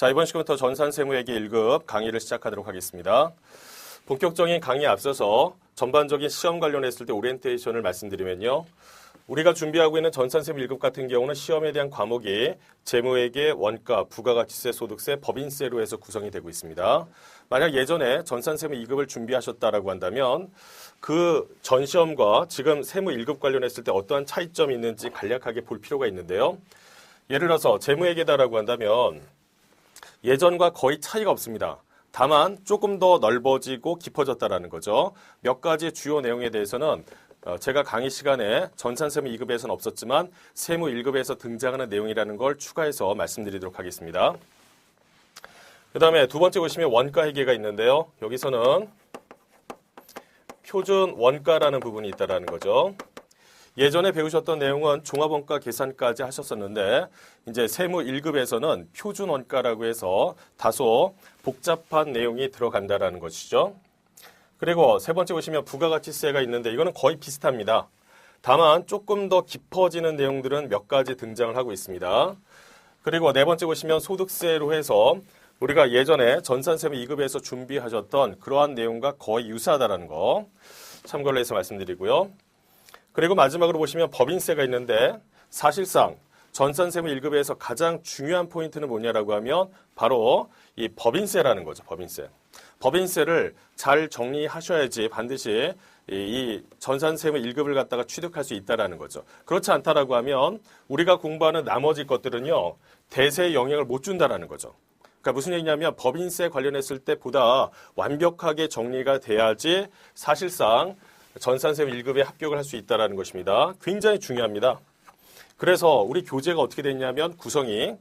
자, 이번 시간부터 전산세무회계 1급 강의를 시작하도록 하겠습니다. 본격적인 강의에 앞서서 전반적인 시험 관련했을 때 오리엔테이션을 말씀드리면요. 우리가 준비하고 있는 전산세무 1급 같은 경우는 시험에 대한 과목이 재무회계, 원가, 부가가치세, 소득세, 법인세로 해서 구성이 되고 있습니다. 만약 예전에 전산세무 2급을 준비하셨다라고 한다면 그 전 시험과 지금 세무 1급 관련했을 때 어떠한 차이점이 있는지 간략하게 볼 필요가 있는데요. 예를 들어서 재무회계다라고 한다면 예전과 거의 차이가 없습니다. 다만 조금 더 넓어지고 깊어졌다라는 거죠. 몇 가지 주요 내용에 대해서는 어, 제가 강의 시간에 전산세무 2급에서는 없었지만 세무 1급에서 등장하는 내용이라는 걸 추가해서 말씀드리도록 하겠습니다. 그 다음에 두 번째 보시면 원가 회계가 있는데요. 여기서는 표준 원가라는 부분이 있다라는 거죠. 예전에 배우셨던 내용은 종합원가 계산까지 하셨었는데 이제 세무 1급에서는 표준 원가라고 해서 다소 복잡한 내용이 들어간다라는 것이죠. 그리고 세 번째 보시면 부가가치세가 있는데 이거는 거의 비슷합니다. 다만 조금 더 깊어지는 내용들은 몇 가지 등장을 하고 있습니다. 그리고 네 번째 보시면 소득세로 해서 우리가 예전에 전산세무 2급에서 준비하셨던 그러한 내용과 거의 유사하다는 거 참고를 해서 말씀드리고요. 그리고 마지막으로 보시면 법인세가 있는데 사실상 전산세무 1급에서 가장 중요한 포인트는 뭐냐라고 하면 바로 이 법인세라는 거죠. 법인세. 법인세를 잘 정리하셔야지 반드시 이 전산세무 1급을 갖다가 취득할 수 있다라는 거죠. 그렇지 않다라고 하면 우리가 공부하는 나머지 것들은요. 대세에 영향을 못 준다라는 거죠. 그러니까 무슨 얘기냐면 법인세 관련했을 때 보다 완벽하게 정리가 돼야지 사실상 전산세무 1급에 합격을 할 수 있다는 것입니다. 굉장히 중요합니다. 그래서 우리 교재가 어떻게 됐냐면 구성이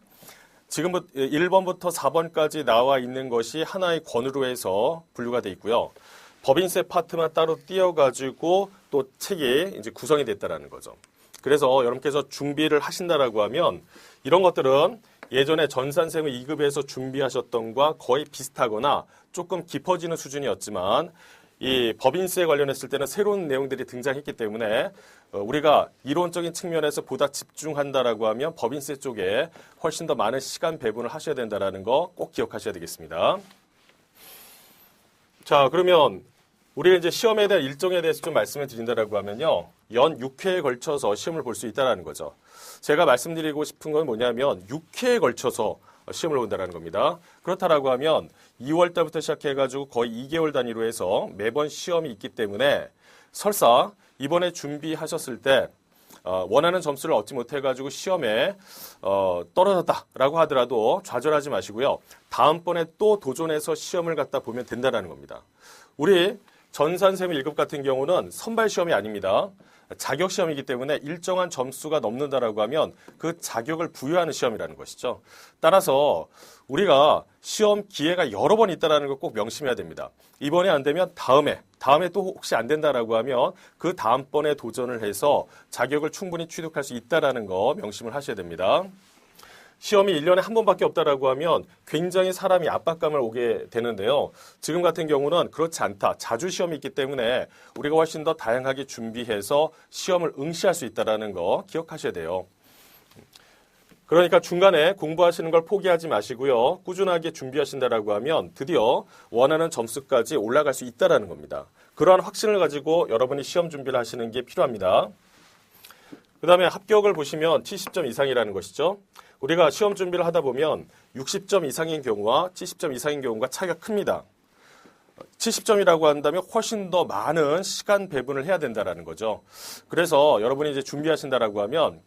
지금부터 1번부터 4번까지 나와 있는 것이 하나의 권으로 해서 분류가 돼 있고요. 법인세 파트만 따로 띄어가지고 또 책이 이제 구성이 됐다라는 거죠. 그래서 여러분께서 준비를 하신다라고 하면 이런 것들은 예전에 전산세무 2급에서 준비하셨던 과 거의 비슷하거나 조금 깊어지는 수준이었지만 이 법인세 관련했을 때는 새로운 내용들이 등장했기 때문에 어, 우리가 이론적인 측면에서 보다 집중한다라고 하면 법인세 쪽에 훨씬 더 많은 시간 배분을 하셔야 된다라는 거 꼭 기억하셔야 되겠습니다. 자, 그러면 우리가 이제 시험에 대한 일정에 대해서 좀 말씀을 드린다라고 하면요. 연 6회에 걸쳐서 시험을 볼 수 있다라는 거죠. 제가 말씀드리고 싶은 건 뭐냐면 6회에 걸쳐서 시험을 본다는 겁니다. 그렇다라고 하면 2월 달부터 시작해가지고 거의 2개월 단위로 해서 매번 시험이 있기 때문에 설사 이번에 준비하셨을 때 어, 원하는 점수를 얻지 못해가지고 시험에 어, 떨어졌다라고 하더라도 좌절하지 마시고요. 다음번에 또 도전해서 시험을 갖다 보면 된다는 겁니다. 우리 전산세무 1급 같은 경우는 선발 시험이 아닙니다. 자격 시험이기 때문에 일정한 점수가 넘는다라고 하면 그 자격을 부여하는 시험이라는 것이죠. 따라서 우리가 시험 기회가 여러 번 있다라는 걸 꼭 명심해야 됩니다. 이번에 안 되면 다음에 다음에 또 혹시 안 된다라고 하면 그 다음번에 도전을 해서 자격을 충분히 취득할 수 있다라는 거 명심을 하셔야 됩니다. 시험이 1년에 한 번밖에 없다라고 하면 굉장히 사람이 압박감을 오게 되는데요. 지금 같은 경우는 그렇지 않다. 자주 시험이 있기 때문에 우리가 훨씬 더 다양하게 준비해서 시험을 응시할 수 있다라는 거 기억하셔야 돼요. 그러니까 중간에 공부하시는 걸 포기하지 마시고요. 꾸준하게 준비하신다라고 하면 드디어 원하는 점수까지 올라갈 수 있다라는 겁니다. 그러한 확신을 가지고 여러분이 시험 준비를 하시는 게 필요합니다. 그 다음에 합격을 보시면 70점 이상이라는 것이죠. 우리가 시험 준비를 하다 보면 60점 이상인 경우와 70점 이상인 경우가 차이가 큽니다. 70점이라고 한다면 훨씬 더 많은 시간 배분을 해야 된다라는 거죠. 그래서 여러분이 이제 준비하신다라고 하면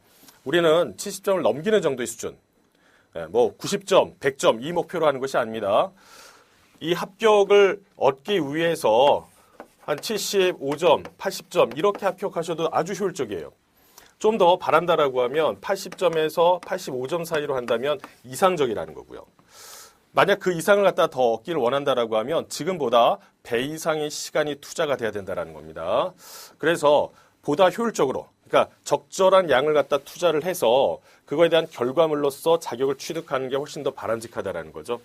우리는 70점을 넘기는 정도의 수준. 뭐 90점, 100점 이 목표로 하는 것이 아닙니다. 이 합격을 얻기 위해서 한 75점, 80점 이렇게 합격하셔도 아주 효율적이에요. 좀 더 바란다라고 하면 80점에서 85점 사이로 한다면 이상적이라는 거고요. 만약 그 이상을 갖다 더 얻기를 원한다라고 하면 지금보다 배 이상의 시간이 투자가 돼야 된다라는 겁니다. 그래서 보다 효율적으로 그러니까 적절한 양을 갖다 투자를 해서 그거에 대한 결과물로서 자격을 취득하는 게 훨씬 더 바람직하다라는 거죠.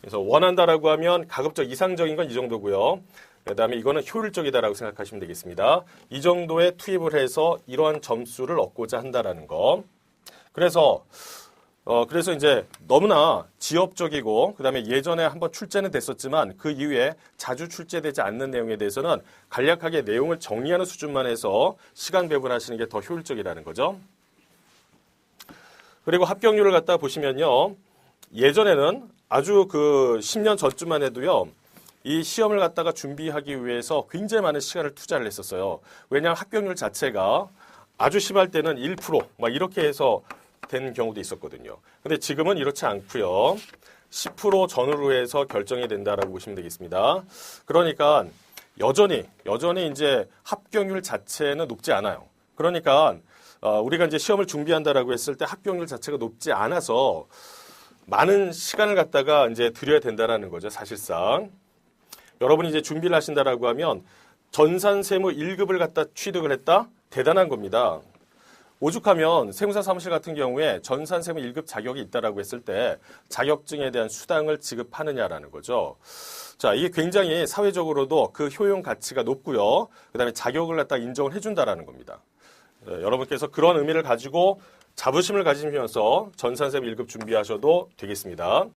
그래서 원한다라고 하면 가급적 이상적인 건 이 정도고요. 그다음에 이거는 효율적이다라고 생각하시면 되겠습니다. 이 정도의 투입을 해서 이러한 점수를 얻고자 한다라는 거. 그래서 어, 그래서 이제 너무나 지엽적이고, 그 다음에 예전에 한번 출제는 됐었지만 그 이후에 자주 출제되지 않는 내용에 대해서는 간략하게 내용을 정리하는 수준만 해서 시간 배분하시는 게 더 효율적이라는 거죠. 그리고 합격률을 갖다 보시면요. 예전에는 아주 그 10년 전쯤만 해도요. 이 시험을 갖다가 준비하기 위해서 굉장히 많은 시간을 투자를 했었어요. 왜냐하면 합격률 자체가 아주 심할 때는 1%막 이렇게 해서 된 경우도 있었거든요. 근데 지금은 이렇지 않고요. 10% 전후로 해서 결정이 된다라고 보시면 되겠습니다. 그러니까 여전히 여전히 이제 합격률 자체는 높지 않아요. 그러니까 어, 우리가 이제 시험을 준비한다라고 했을 때 합격률 자체가 높지 않아서 많은 시간을 갖다가 이제 들여야 된다라는 거죠, 사실상. 여러분이 이제 준비를 하신다라고 하면 전산 세무 1급을 갖다 취득을 했다? 대단한 겁니다. 오죽하면 세무사 사무실 같은 경우에 전산 세무 1급 자격이 있다라고 했을 때 자격증에 대한 수당을 지급하느냐라는 거죠. 자, 이게 굉장히 사회적으로도 그 효용 가치가 높고요. 그다음에 자격을 갖다 인정을 해준다라는 겁니다. 예, 여러분께서 그런 의미를 가지고 자부심을 가지면서 전산세무 1급 준비하셔도 되겠습니다.